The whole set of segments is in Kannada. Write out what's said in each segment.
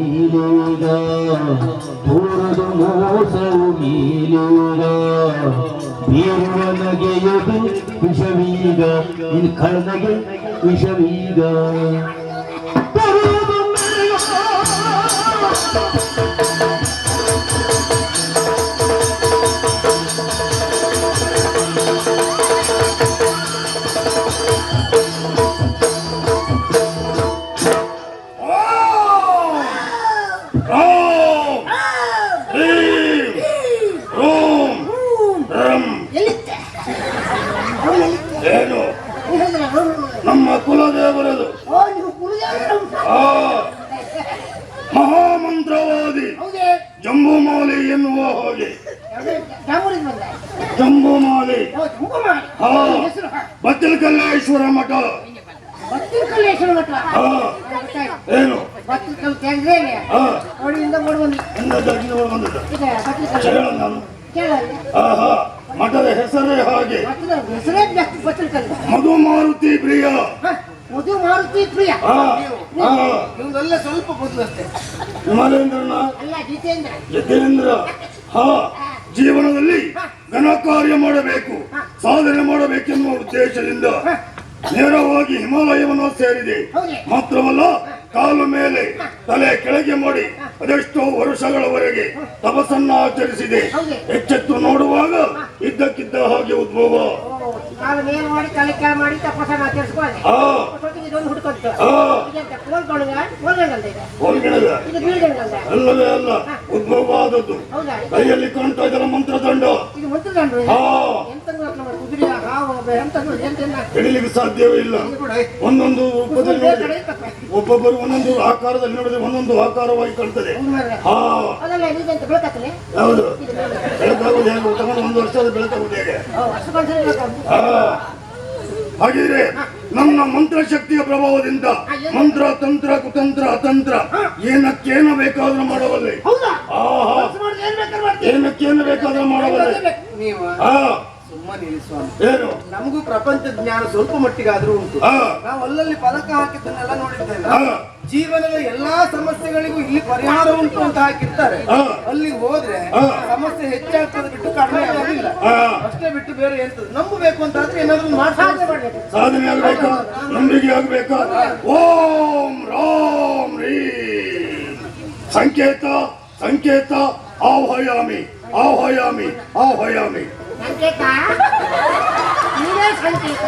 sevmiyle Durdum o sevmiyle Bir yana gelip düşemiyle Bir karına gel düşemiyle ನಮ್ಮ ಕುಲದೇವರದು. ಮಹಾಮಂತ್ರವಾದಿ. ಜಂಬೂಮಾಲಿ ಎನ್ನುವ ಹಾಗೆ. ಜಂಬೂಮಾಲಿ. ಹಾ ಬತ್ತಿನ ಕಲ್ಲೇಶ್ವರ ಮಠ. ಏನು? ಬಂದದ್ದು? ಮಠದ ಹೆಸರೇ ಹಾಗೆ. ಹೆಸರೇ ಜಾಸ್ತಿ ಮಧು ಮಾರುತಿ ಪ್ರಿಯ. ಮಧು ಮಾರುತಿ ಪ್ರಿಯ. ಇವ್ರಲ್ಲ ಸ್ವಲ್ಪ ವಿಮಲೇಂದ್ರನ ಅಲ್ಲ ಜಿತೇಂದ್ರ. ಯತೇಂದ್ರ ಹಾ ಜೀವನದಲ್ಲಿ ಘನ ಕಾರ್ಯ ಮಾಡಬೇಕು. ಸಾಧನೆ ಮಾಡಬೇಕೆನ್ನುವ ಉದ್ದೇಶದಿಂದ ನೇರವಾಗಿ ಹಿಮಾಲಯವನ್ನು ಸೇರಿದೆ. ಮಾತ್ರವಲ್ಲ ಕಾಲು ಮೇಲೆ ತಲೆ ಕೆಳಗೆ ಮಾಡಿ ಅದೆಷ್ಟೋ ವರ್ಷಗಳವರೆಗೆ ತಪಸ್ಸನ್ನ ಆಚರಿಸಿದೆ ಎಚ್ಚೆತ್ತು ನೋಡುವಾಗ ಇದ್ದಕ್ಕಿದ್ದ ಹಾಗೆ ಉದ್ಭವ. ಅಲ್ಲವೇ ಅಲ್ಲ ಉದ್ಭವ ಆದದ್ದು. ಕೈಯಲ್ಲಿ ಕಾಣ್ತಾ ಇದ್ದಾರೆ ಮಂತ್ರದಂಡ. ಹಾ. ಹಿಡಿಲಿಕ್ಕೆ ಸಾಧ್ಯವೇ ಇಲ್ಲ. ಒಂದೊಂದು ರೂಪದಲ್ಲಿ ಬೇರೆ ನೋಡಿ. ಕಡೆ ಇರ್ತದೆ. ಒಬ್ಬೊಬ್ಬರು ಒಂದೊಂದು ಆಕಾರದಲ್ಲಿ ನೋಡಿದ್ರೆ ಒಂದೊಂದು ಆಕಾರವಾಗಿ ಕಾಣ್ತದೆ. ಹಾ. ಹೌದು. ಬೆಳಕಾಗುವುದು ಹೇಗೆ? ತಗೊಂಡು ಒಂದು ವರ್ಷದ ಬೆಳಕಾಗುವುದು. ಹೇಗೆ ಹಾಗಿದ್ರೆ ನಮ್ಮ ಮಂತ್ರ ಶಕ್ತಿಯ ಪ್ರಭಾವದಿಂದ ಮಂತ್ರ ತಂತ್ರ ಕುತಂತ್ರ ಅತಂತ್ರ ಏನಕ್ಕೇನು ಬೇಕಾದ್ರೂ ಮಾಡಬಲ್ಲೆ. ಆಹಾ. ಏನಕ್ಕೇನು ಬೇಕಾದ್ರೂ ಮಾಡಬಲ್ಲೆ. ಹಾ. ಸುಮ್ಮನೆ ಸ್ವಾಮಿ ಏನು? ನಮಗೂ ಪ್ರಪಂಚ ಜ್ಞಾನ ಸ್ವಲ್ಪ ಮಟ್ಟಿಗಾದ್ರೂ ಉಂಟು. ಹಾ. ನಾವು ಅಲ್ಲಲ್ಲಿ ಫಲಕ ಹಾಕಿದ್ದನ್ನೆಲ್ಲ ನೋಡಿದ್ದೇವೆ. ಜೀವನದ ಎಲ್ಲಾ ಸಮಸ್ಯೆಗಳಿಗೂ ಇಲ್ಲಿ ಪರಿಹಾರ ಉಂಟು ಅಂತ ಹಾಕಿರ್ತಾರೆ. ಹಾ. ಅಲ್ಲಿ ಹೋದ್ರೆ ಸಮಸ್ಯೆ ಹೆಚ್ಚಾಗ್ತದೆ ಬಿಟ್ಟು ಕಡಿಮೆ ಆಗೋದಿಲ್ಲ. ಅಷ್ಟೇ ಬಿಟ್ಟು ಬೇರೆ ಎಂತದ್ದು ನಂಬಬೇಕು ಅಂತ ಆದ್ರೆ ಏನಾದ್ರೂ ಮಾಡ್ಬೇಕು ಸಾಧನೆ ಆಗ್ಬೇಕಾ? ನಂಬಿಕೆ ಆಗ್ಬೇಕು? ಓಂ ರಾಮ್ ರೀ. ಸಂಕೇತ ಸಂಕೇತ ಆಹ್ವಯಾಮಿ ಆಹ್ವಯಾಮಿ ಆಹ್ವಯಾಮಿ. ಸಂಕೇತ? ನೀವೇ ಸಂಕೇತ?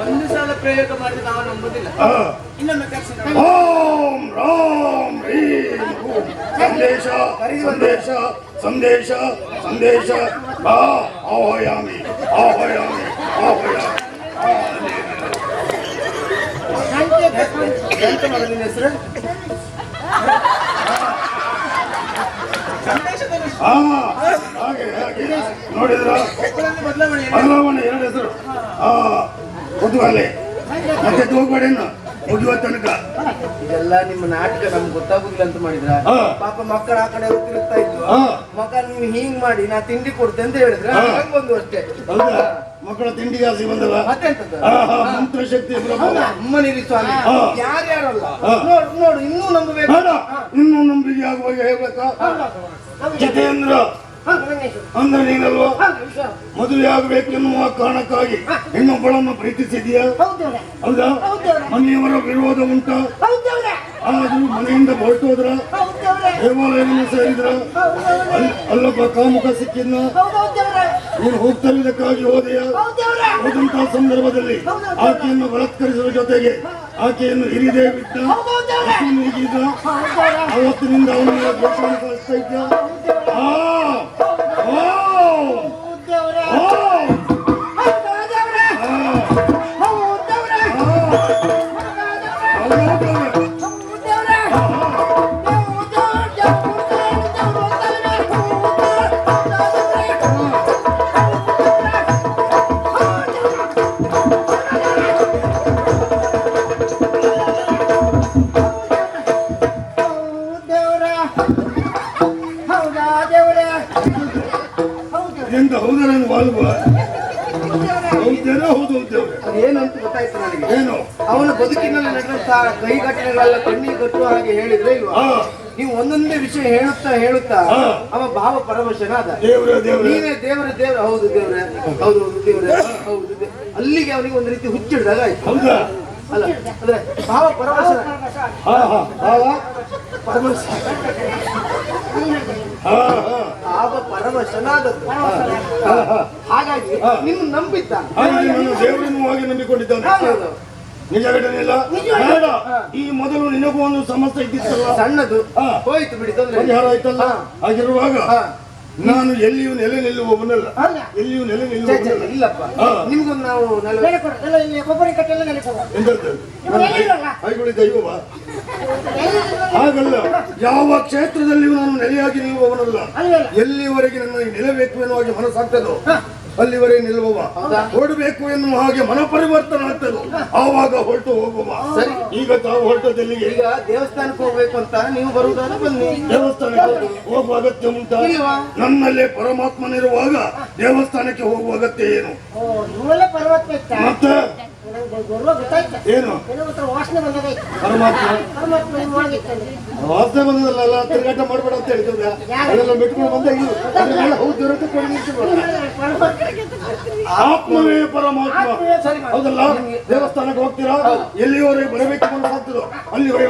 ಒಂದು ಸಲ ಪ್ರಯೋಗ ಮಾಡಿ ನಾವು ನಂಬುದಿಲ್ಲ. ಹಾ. ಇನ್ನೊಮ್ಮೆ ಕೆಲಸ ಓಂ ರಾಮ್. ಸಂದೇಶ ಸಂದೇಶ ಸಂದೇಶ ಸಂದೇಶ. ಆ ಆಹ್ವಯಾಮಿ ಆಹ್ವಯಾಮಿ ಆಹ್ವಯಾಮಿ. ಸಂಕೇತ ಸಂಕೇತ. ಎಂತ ಮಾಡೋದು ನಿನ್ನ ಹೆಸರು ಹಾ ಹಾಗೆ ಹಾಗೆ ನೋಡಿದ್ರ? ಬದಲಾವಣೆ ಎರಡು ಹೆಸರು. ಹಾ ಕುತೂಹಲೆ. ಮತ್ತೆ ತಗೋಬೇಡಿನ ಮುಗಿಯುವ ತನಕ. ಇದೆಲ್ಲ ನಿಮ್ಮ ನಾಟಕ ನಮ್ಗೆ ಗೊತ್ತಾಗುದಿಲ್ಲ ಅಂತ ಮಾಡಿದ್ರ? ಪಾಪ ಮಕ್ಕಳ ಆ ಕಡೆ ಹೋಗ್ತಿರ್ತಾ ಇದ್ವು ಹಾ. ಮಗ ನೀವು ಹಿಂಗ್ ಮಾಡಿ ನಾ ತಿಂಡಿ ಕೊಡ್ತೆ ಅಂತ ಹೇಳಿದ್ರೆ. ಹಂಗ್ ಬಂದು ಅಷ್ಟೇ. ಮಕ್ಕಳ ತಿಂಡಿ ಆಸೆ ಶಕ್ತಿ ಮಂತ್ರಶಕ್ತಿ ಅಮ್ಮನಿರಿ ಸ್ವಾಮಿ. ಯಾರ್ಯಾರಲ್ಲ? ನೋಡು ನೋಡು ಇನ್ನೂ ನಂಬಬೇಕು. ಇನ್ನೂ ನಂಬಿಕೆ ಆಗುವಾಗ ಹೇಳ್ಬೇಕಾ ಜಿತೇಂದ್ರ. ಅಂದ್ರೆ ನೀನಲ್ವಾ. ಮದುವೆ ಆಗಬೇಕೆನ್ನುವ ಕಾರಣಕ್ಕಾಗಿ ಹೆಣ್ಣೊಬ್ಬಳನ್ನು ಪ್ರೀತಿಸಿದೀಯಾ ಹೌದು. ಮನೆಯವರ ವಿರೋಧ ಉಂಟ. ಆದ್ರೂ ಮನೆಯಿಂದ ಹೊರಟೋದ್ರ. ದೇವಾಲಯವನ್ನು ಸೇರಿದ್ರ ಅಲ್ಲೊಬ್ಬ ಕಾಮುಕ ಸಿಕ್ಕಿದ್ನ ನೀನು ಹೋಗ್ತಿರುವುದಕ್ಕಾಗಿ ಹೋದೆಯಾ. ಹೋದಂತಹ ಸಂದರ್ಭದಲ್ಲಿ ಆಕೆಯನ್ನು ಬಲತ್ಕರಿಸುವ ಜೊತೆಗೆ ಆಕೆಯನ್ನು ಹಿರಿದೇ ಬಿಟ್ಟ. ಅವತ್ತಿನಿಂದ ಕಳಿಸ್ತಾ ಇದ್ದ ಆ ಹೌದಾ ದೇವ್ರೆ? ಹೌದು ದೇವ್ರೆ. ಎಂತ ಹೌದರ ವಾಲ್ವ ಹೌದು. ಹೌದೇನೋ ಅದೇನಂತ ಗೊತ್ತಾಯ್ತು ನನಗೆ? ಏನು? ಅವನ ಬದುಕಿನಲ್ಲಿ ನಡೆದಂತಹ ಕೈ ಘಟನೆಗಳೆಲ್ಲ ಕಣ್ಣಿಗೆ ಕಟ್ಟುವ ಹಾಗೆ ಹೇಳಿದ್ರೆ ಇಲ್ವಾ? ನೀವು ಒಂದೊಂದೇ ವಿಷಯ ಹೇಳುತ್ತಾ ಹೇಳುತ್ತಾ ಅವ ಭಾವ ದೇವ್ರೆ ದೇವ್ರೆ. ನೀವೇ ದೇವರ ದೇವ್ರ. ಹೌದು ದೇವ್ರೆ. ಹೌದು ಹೌದು ದೇವ್ರೆ. ಹೌದು ಅಲ್ಲಿಗೆ ಅವನಿಗೆ ಒಂದು ರೀತಿ ಹುಚ್ಚಿಡ್ದಾಗ ಆಯ್ತು. ಹೌದಾ? ಅಲ್ಲ ಅಂದ್ರೆ ಭಾವ ಪರವಶನ ಹಾ ಭಾವ ಪರವಶ ಹಾ ಭಾವ ಹಾಗಾಗಿ ನಿನ್ನ ನಂಬಿದ್ದ ಹಾಗೆ ನಾನು ದೇವರನ್ನು ಹಾಗೆ ನಂಬಿಕೊಂಡಿದ್ದಾನೆ. ನಿಜ ಘಟನೆ. ಇಲ್ಲ ಬೇಡ ಈ ಮೊದಲು ನಿನಗೂ ಒಂದು ಸಮಸ್ಯೆ ಇದ್ದಿತ್ತಲ್ಲ? ಸಣ್ಣದು. ಹೋಯ್ತು ಬಿಡಿ ಪರಿಹಾರ ಆಯ್ತಲ್ಲ? ಆಗಿರುವಾಗ ಹಾಗಿರುವಾಗ. ನಾನು ಎಲ್ಲಿಯೂ ನೆಲೆ ನಿಲ್ಲುವವನಲ್ಲ. ಎಲ್ಲಿಯೂ ನೆಲೆ ನಿಲ್ಲುವವನಲ್ಲ. ಇಲ್ಲಪ್ಪ. ನಿಮ್ಗೊಂದು ನಾವು ನೆಲ ನೆಲೆ ಕೊಡು ಎಲ್ಲ ಇಲ್ಲಿ ಕೊಬ್ಬರಿ ಕಟ್ಟೆಲ್ಲ ನೆಲೆ ಕೊಡು ಎಂತದ್ದು? ಇವ್ರು ದೈವವ? ಹಾಗಲ್ಲ. ಯಾವ ಕ್ಷೇತ್ರದಲ್ಲಿಯೂ ನಾನು ನೆಲೆಯಾಗಿ ನಿಲ್ಲುವವನಲ್ಲ? ಎಲ್ಲಿವರೆಗೆ ನನ್ನ ನಿಲ್ಲಬೇಕು ಬೇಕು ಹಾಗೆ ಮನಸ್ಸಾಗ್ತದೋ? ಅಲ್ಲಿವರೆಗೆ ನಿಲ್ಲುವವ. ಹೊರಡಬೇಕು ಎನ್ನುವ ಹಾಗೆ ಮನ ಪರಿವರ್ತನೆ ಆಗ್ತದೋ ಆವಾಗ ಹೊರಟು ಹೋಗುವ. ಸರಿ. ಈಗ ತಾವು ಹೊರಟದಲ್ಲಿ ಈಗ ದೇವಸ್ಥಾನಕ್ಕೆ ಹೋಗ್ಬೇಕು ಅಂತ ನೀವು ಬರುವುದಾದ್ರೆ ಬನ್ನಿ. ದೇವಸ್ಥಾನಕ್ಕೆ ಹೋಗುವ ಅಗತ್ಯ ಉಂಟ? ನಮ್ಮಲ್ಲೇ ನನ್ನಲ್ಲೇ ಪರಮಾತ್ಮನಿರುವಾಗ ದೇವಸ್ಥಾನಕ್ಕೆ ಹೋಗುವ ಅಗತ್ಯ ಏನು? ಮತ್ತೆ? ಏನು? ವಾಸನೆ ಪರಮಾತ್ಮ ಪರಮಾತ್ಮ ವಾಸನೆ ಬಂದದಲ್ಲ ತಿರುಗಾಟ ಮಾಡಬೇಡ ಅಂತ ಹೇಳಿದ್ರೆ ಅದೆಲ್ಲ ಬಿಟ್ಕೊಂಡು ಬಂದ ಇಲ್ಲ ಹೌದು. ಆತ್ಮವೇ ಪರಮಾತ್ಮ. ಹೌದಲ್ಲ? ದೇವಸ್ಥಾನಕ್ಕೆ ಹೋಗ್ತೀರಾ? ಎಲ್ಲಿವರೆಗೆ ಬರಬೇಕು ಅಂತ ಆಗ್ತದೋ ಅಲ್ಲಿವರೆಗೆ